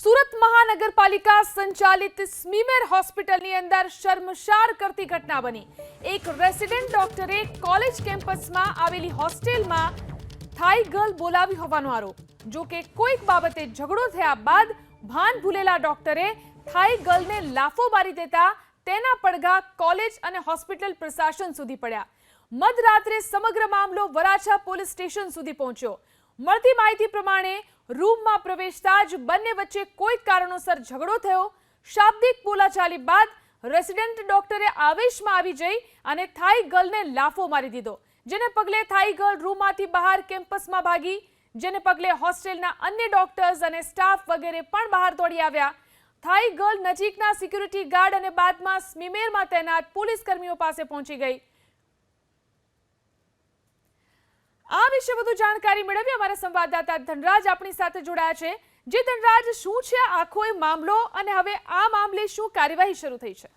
સુરત મહાનગરપાલિકા સંચાલિત સ્મીમેર હોસ્પિટલની અંદર શર્મશાર કરતી ઘટના બની. એક રેસિડેન્ટ ડોક્ટરે કોલેજ કેમ્પસમાં આવેલી હોસ્ટેલમાં થાઈ ગર્લ બોલાવી હોવાનો આરોપ. જો કે કોઈક બાબતે ઝઘડો થયા બાદ ભાન ભૂલેલા ડોક્ટરે થાઈ ગર્લને લાફો મારી દેતા તેના પડઘા કોલેજ અને હોસ્પિટલ પ્રશાસન સુધી પડ્યા. મધરાત્રે સમગ્ર મામલો વરાછા પોલીસ સ્ટેશન સુધી પહોંચ્યો. મળતી માહિતી પ્રમાણે રૂમમાં પ્રવેશતા જ બંને વચ્ચે કોઈક કારણોસર ઝઘડો થયો. શાબ્દિક બોલાચાલી બાદ રેસિડેન્ટ ડોક્ટરે આવેશમાં આવી જઈ અને થાઈ ગર્લને લાફો મારી દીધો, જેને પગલે થાઈ ગર્લ રૂમમાંથી બહાર કેમ્પસમાં ભાગી, જેને પગલે હોસ્ટેલના અન્ય ડોક્ટર્સ અને સ્ટાફ વગેરે પણ બહાર દોડી આવ્યા. થાઈ ગર્લ નજીકના સિક્યુરિટી ગાર્ડ અને બાદમાં સ્મીમેરમાં તૈનાત પોલીસ કર્મીઓ પાસે પહોંચી ગઈ. આ વિશે વધુ જાણકારી મેળવી અમારા સંવાદદાતા ધનરાજ આપણી સાથે જોડાયા છે. જે ધનરાજ, શું છે આખો એ મામલો અને હવે આ મામલે શું કાર્યવાહી શરૂ થઈ છે?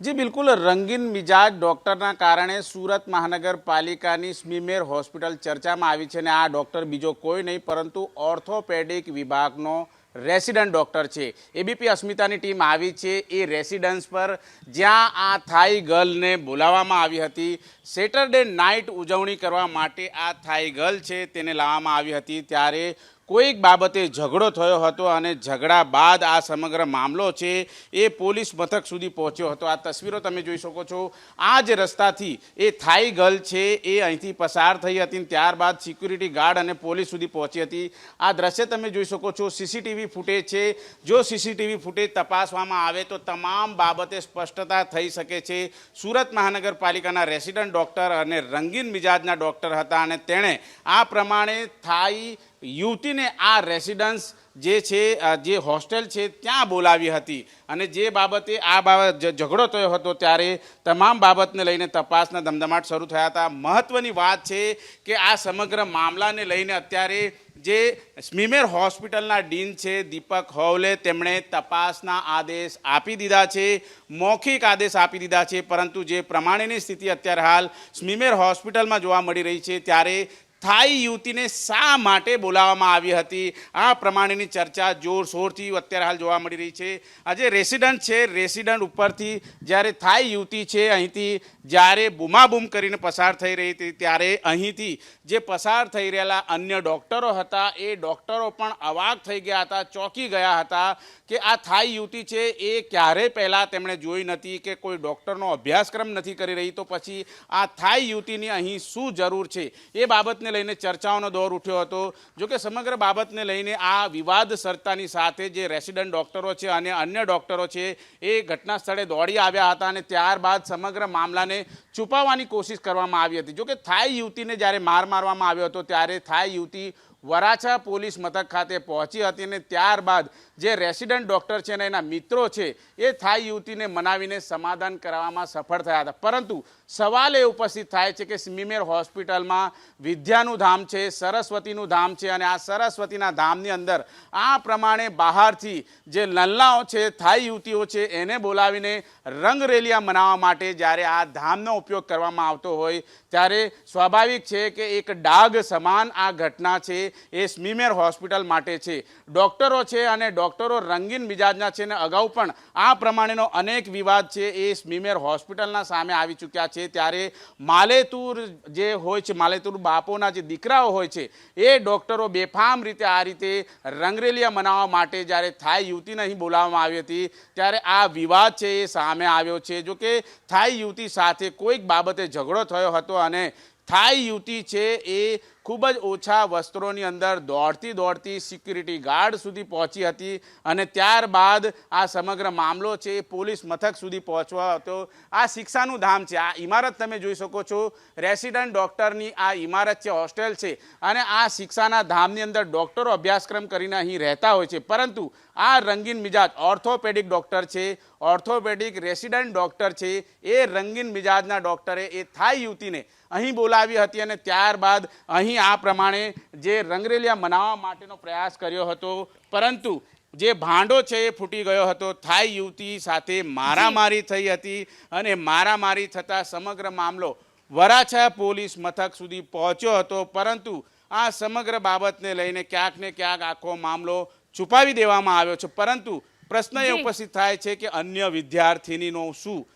જી, બિલકુલ. રંગીન મિજાજ ડૉક્ટરના કારણે સુરત મહાનગરપાલિકાની સ્મીમેર હોસ્પિટલ ચર્ચામાં આવી છે અને આ ડૉક્ટર બીજો કોઈ નહીં, પરંતુ ઓર્થોપેડિક વિભાગનો રેસિડન્ટ ડૉક્ટર છે. એબીપી અસ્મિતાની ટીમ આવી છે. એ રેસિડન્સ પર જ્યાં આ થાઈ ગર્લને બોલાવવામાં આવી હતી. સેટરડે નાઇટ ઉજવણી કરવા માટે આ થાઈ ગર્લ છે તેને લાવવામાં આવી હતી. ત્યારે કોઈક બાબતે ઝઘડો થયો હતો અને ઝઘડા બાદ આ સમગ્ર મામલો છે એ પોલીસ મથક સુધી પહોંચ્યો હતો. આ તસવીરો તમે જોઈ શકો છો. આ જ રસ્તાથી એ થાઈ ગર્લ છે એ અહીંથી પસાર થઈ હતી ત્યારબાદ સિક્યુરિટી ગાર્ડ અને પોલીસ સુધી પહોંચી હતી. આ દ્રશ્ય તમે જોઈ શકો છો. સીસીટીવી ફૂટેજ છે. જો સીસીટીવી ફૂટેજ તપાસવામાં આવે તો તમામ બાબતે સ્પષ્ટતા થઈ શકે છે. સુરત મહાનગરપાલિકાના રેસિડન્ટ ડૉક્ટર અને રંગીન મિજાજના ડૉક્ટર હતા અને તેણે આ પ્રમાણે થાઈ યુવતીને આ રેસિડન્સ જે છે જે હોસ્ટેલ છે, ત્યાં બોલાવી હતી. અને જે બાબતે આ બાબત ઝઘડો થયો હતો ત્યારે તમામ બાબતને લઈને તપાસના ધમધમાટ શરૂ થયા હતા. મહત્ત્વની વાત છે કે આ સમગ્ર મામલાને લઈને અત્યારે જે સ્મીમેર હોસ્પિટલના ડીન છે, દીપક હોવલે તેમણે તપાસના આદેશ આપી દીધા છે, મૌખિક આદેશ આપી દીધા છે, પરંતુ જે પ્રમાણેની સ્થિતિ અત્યારે હાલ સ્મીમેર હોસ્પિટલમાં જોવા મળી રહી છે, ત્યારે થાઈ યુવતીને શા માટે બોલાવવામાં આવી હતી? આ પ્રમાણેની ચર્ચા જોરશોરથી અત્યારે હાલ જોવા મળી રહી છે. આજે રેસિડન્ટ છે, રેસિડન્ટ ઉપરથી જ્યારે થાઈ યુવતી છે, અહીંથી જ્યારે બૂમાબૂમ કરીને પસાર થઈ રહી હતી, ત્યારે અહીંથી જે પસાર થઈ રહેલા અન્ય ડૉક્ટરો હતા, એ ડૉક્ટરો પણ અવાક થઈ ગયા હતા, ચોંકી ગયા હતા કે આ થાઈ યુવતી છે, એ ક્યારે પહેલાં તેમણે જોઈ નથી કે કોઈ ડૉક્ટરનો અભ્યાસક્રમ નથી કરી રહી. તો પછી આ થાઈ યુવતીની અહીં શું જરૂર છે? એ બાબતને લઈને ચર્ચાઓનો દોર ઉઠ્યો હતો. જો કે સમગ્ર બાબતને લઈને આ વિવાદ સર્તાની સાથે જે રેસિડન્ટ ડૉક્ટરો છે અને અન્ય ડૉક્ટરો છે, એ ઘટના સ્થળે દોડી આવ્યા હતા અને ત્યારબાદ સમગ્ર મામલાને છુપાવવાની કોશિશ કરવામાં આવી હતી. જો કે થાઈ યુવતીને જ્યારે માર મારવામાં આવ્યો હતો, ત્યારે થાઈ યુવતી વરાછા પોલીસ મથક ખાતે પહોંચી હતી અને ત્યારબાદ જે રેસિડન્ટ ડૉક્ટર છે અને એના મિત્રો છે, એ થાઈ યુવતીને મનાવીને સમાધાન કરવામાં સફળ થયા હતા. પરંતુ સવાલ એ ઉપસ્થિત થાય છે કે સ્મીમેર હોસ્પિટલમાં વિદ્યાનું ધામ છે, સરસ્વતીનું ધામ છે અને આ સરસ્વતીના ધામની અંદર આ પ્રમાણે બહારથી જે લલ્લાઓ છે, થાઈ યુવતીઓ છે, એને બોલાવીને રંગરેલિયા મનાવવા માટે જ્યારે આ ધામનો ઉપયોગ કરવામાં આવતો હોય, ત્યારે સ્વાભાવિક છે કે એક ડાઘ સમાન આ ઘટના છે એ સ્મીમેર હોસ્પિટલ માટે છે. ડૉક્ટરો છે અને ડૉક્ટરો રંગીન મિજાજના છે અને અગાઉ પણ આ પ્રમાણેનો અનેક વિવાદ છે એ સ્મીમેર હોસ્પિટલના સામે આવી ચૂક્યા છે. ત્યારે માલેતુર જે હોય છે, માલેતુર બાપોના જે દીકરાઓ હોય છે, એ ડૉક્ટરો બેફામ રીતે આ રીતે રંગરેલિયા મનાવવા માટે જ્યારે થાઈ યુવતીને અહીં બોલાવવામાં આવી હતી, ત્યારે આ વિવાદ છે એ સામે આવ્યો છે. જો કે થાઈ યુવતી સાથે કોઈક બાબતે ઝઘડો થયો હતો અને થાઈ યુવતી છે એ ખૂબ જ ઓછા વસ્ત્રોની અંદર દોડતી દોડતી સિક્યુરિટી ગાર્ડ સુધી પહોંચી હતી અને ત્યારબાદ આ સમગ્ર મામલો છે એ પોલીસ મથક સુધી પહોંચવા હતો. આ શિક્ષાનું ધામ છે. આ ઇમારત તમે જોઈ શકો છો. રેસિડન્ટ ડૉક્ટરની આ ઇમારત છે, હોસ્ટેલ છે અને આ શિક્ષાના ધામની અંદર ડૉક્ટરો અભ્યાસક્રમ કરીને અહીં રહેતા હોય છે. પરંતુ આ રંગીન મિજાજ ઓર્થોપેડિક ડૉક્ટર છે. ઓર્થોપેડિક રેસિડન્ટ ડૉક્ટર છે. એ રંગીન મિજાજના ડૉક્ટરે એ થાઈ યુવતીને અહીં બોલાવી હતી અને ત્યારબાદ અહીં આ પ્રમાણે જે રંગરેલિયા મનાવવા માટેનો પ્રયાસ કર્યો હતો પરંતુ જે ભાંડો છે એ ફૂટી ગયો હતો. થાઈ યુવતી સાથે મારામારી થઈ હતી અને મારામારી થતાં સમગ્ર મામલો વરાછા પોલીસ મથક સુધી પહોંચ્યો હતો. પરંતુ આ સમગ્ર બાબતને લઈને ક્યાંક ને ક્યાંક આખો મામલો છુપાવી દેવામાં આવ્યો છે. પરંતુ પ્રશ્ન એ ઉપસ્થિત થાય છે કે અન્ય વિદ્યાર્થીનીનો શું?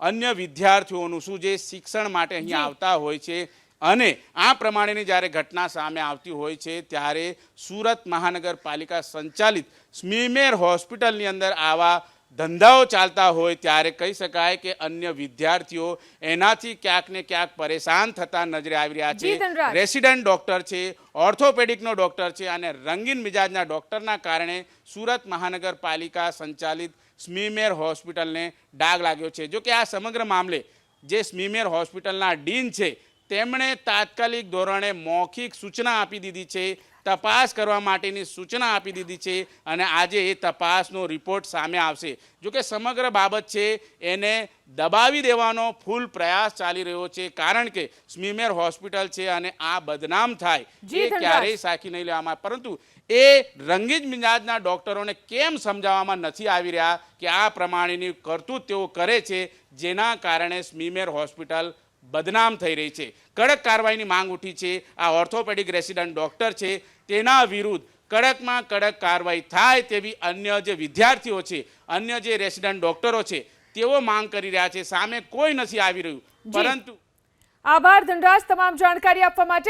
અન્ય વિદ્યાર્થીઓનું શું? જે શિક્ષણ માટે અહીંયા આવતા હોય છે અને આ પ્રમાણેની જ્યારે ઘટના સામે આવતી હોય છે ત્યારે સુરત મહાનગરપાલિકા સંચાલિત સ્મીમેર હોસ્પિટલની અંદર આવા ધંધાઓ ચાલતા હોય ત્યારે કહી શકાય કે અન્ય વિદ્યાર્થીઓ એનાથી ક્યાંક ને ક્યાંક પરેશાન થતા નજરે આવી રહ્યા છે. રેસિડેન્ટ ડોક્ટર છે ઓર્થોપેડિકનો ડોક્ટર છે અને રંગીન મિજાજના ડોક્ટરના કારણે સુરત મહાનગરપાલિકા સંચાલિત સ્મીમેર હોસ્પિટલને ડાગ લાગ્યો છે. જો કે આ સમગ્ર મામલે જે સ્મીમેર હોસ્પિટલના ડીન છે તેમણે તાત્કાલિક ધોરણે મૌખિક સૂચના આપી દીધી છે તપાસ કરવા માટેની સૂચના આપી દીધી છે અને આજે એ તપાસનો રિપોર્ટ સામે આવશે. જો કે સમગ્ર બાબત છે એને દબાવી દેવાનો ફૂલ પ્રયાસ ચાલી રહ્યો છે કારણ કે સ્મીમેર હોસ્પિટલ છે અને આ બદનામ થાય એ ક્યારેય સાખી નહીં લેવામાં પરંતુ એ રંગીન મિજાજના ડોક્ટરોને કેમ સમજાવવામાં નથી આવી રહ્યા કે આ પ્રમાણેની કરતૂત તેઓ કરે છે જેના કારણે સ્મીમેર હોસ્પિટલ બદનામ થઈ રહી છે. કડક કાર્યવાહીની માંગ ઉઠી છે. આ ઓર્થોપેડિક રેસિડન્ટ ડોક્ટર છે. તેના વિરુદ્ધ કડકમાં કડક કાર્યવાહી થાય તેવી અન્ય જે વિદ્યાર્થીઓ છે અન્ય જે રેસિડન્ટ ડોક્ટરો છે તેઓ માંગ કરી રહ્યા છે. સામે કોઈ નથી આવી રહ્યું. પરંતુ આભાર. ધનરાજ તમામ જાણકારી આપવા માટે